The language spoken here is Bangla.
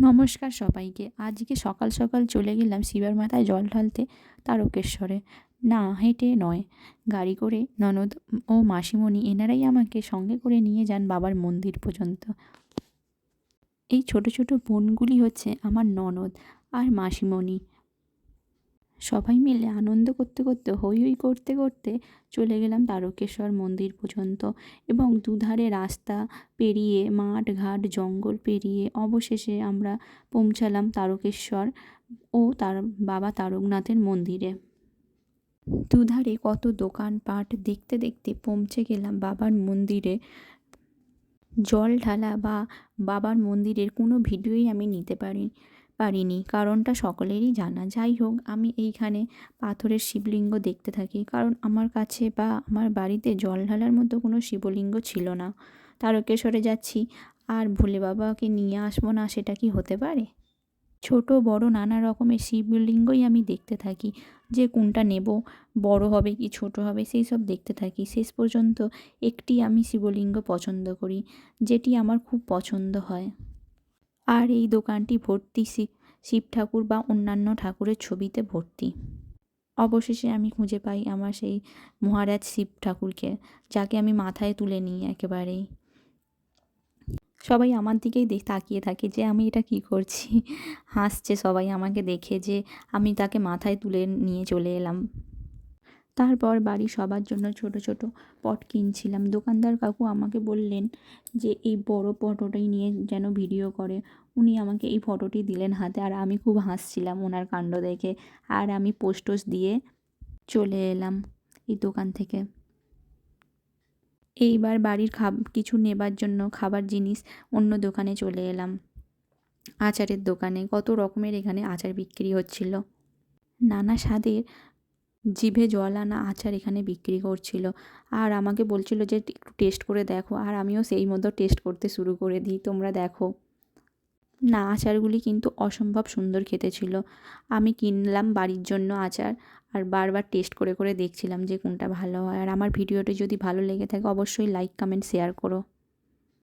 নমস্কার সবাইকে। আজকে সকাল সকাল চলে গেলাম শিবের মাথায় জল ঢালতে তারকেশ্বরে। না, হেঁটে নয়। গাড়ি করে ননদ ও মাসিমণি এনারাই আমাকে সঙ্গে করে নিয়ে যান বাবার মন্দির পর্যন্ত। এই ছোট ছোট বোনগুলি হচ্ছে আমার ননদ আর মাসিমণি। সবাই মিলে আনন্দ করতে করতে হই হই করতে করতে চলে গেলাম তারকেশ্বর মন্দির পর্যন্ত এবং দুধারে রাস্তা পেরিয়ে মাঠ, ঘাট, জঙ্গল পেরিয়ে অবশেষে আমরা পৌঁছালাম তারকেশ্বর ও তার বাবা তারকনাথের মন্দিরে। দুধারে কত দোকানপাট দেখতে দেখতে পৌঁছে গেলাম বাবার মন্দিরে। জল ঢালা বা বাবার মন্দিরের কোনো ভিডিওই আমি নিতে পারি পারিনি, কারণটা সকলেরই জানা। যাই হোক, আমি এইখানে পাথরের শিবলিঙ্গ দেখতে থাকি, কারণ আমার কাছে বা আমার বাড়িতে জল ঢালার মতো কোনো শিবলিঙ্গ ছিল না। তারকেশ্বরে যাচ্ছি, আর ভোলে বাবাকে নিয়ে আসব না, সেটা কি হতে পারে? ছোট, বড়, নানা রকমের শিবলিঙ্গই আমি দেখতে থাকি। যে কোনটা নেব, বড় হবে কি ছোট হবে, সেই সব দেখতে থাকি। শেষ পর্যন্ত একটি আমি শিবলিঙ্গ পছন্দ করি, যেটি আমার খুব পছন্দ হয়। আর এই দোকানটি ভর্তি শিব ঠাকুর বা অন্যান্য ঠাকুরের ছবিতে ভর্তি। অবশেষে আমি খুঁজে পাই আমার সেই মহারাজ শিব ঠাকুরকে, যাকে আমি মাথায় তুলে নিই একেবারেই। সবাই আমার দিকেই তাকিয়ে থাকে যে আমি এটা কী করছি। হাসছে সবাই আমাকে দেখে যে আমি তাকে মাথায় তুলে নিয়ে চলে এলাম। তারপর বাড়ির সবার জন্য ছোট ছোট পট কিনছিলাম। দোকানদার কাকু আমাকে বললেন যে, এই বড় ফটোটাই নিয়ে যেন ভিডিও করে। উনি আমাকে এই ফটোটি দিলেন হাতে আর আমি খুব হাসছিলাম ওনার কাণ্ড দেখে। আর আমি পোস্টোস দিয়ে চলে এলাম এই দোকান থেকে। এইবার বাড়ির খাব, কিছু নেবার জন্য খাবার জিনিস অন্য দোকানে চলে এলাম। আচারের দোকানে কত রকমের এখানে আচার বিক্রি হচ্ছিল। নানা স্বাদের জিভে জল আনা আচার এখানে বিক্রি করছিল। আর আমাকে বলছিল যে, একটু টেস্ট করে দেখো। আর আমিও সেই মতো টেস্ট করতে শুরু করে দিই, তোমরা দেখো। না, আচারগুলি কিন্তু অসম্ভব সুন্দর খেতে ছিল। আমি কিনলাম বাড়ির জন্য আচার আর বারবার টেস্ট করে করে দেখছিলাম যে, কোনটা ভালো হয়। আর আমার ভিডিওটি যদি ভালো লেগে থাকে, অবশ্যই লাইক কমেন্ট শেয়ার করো।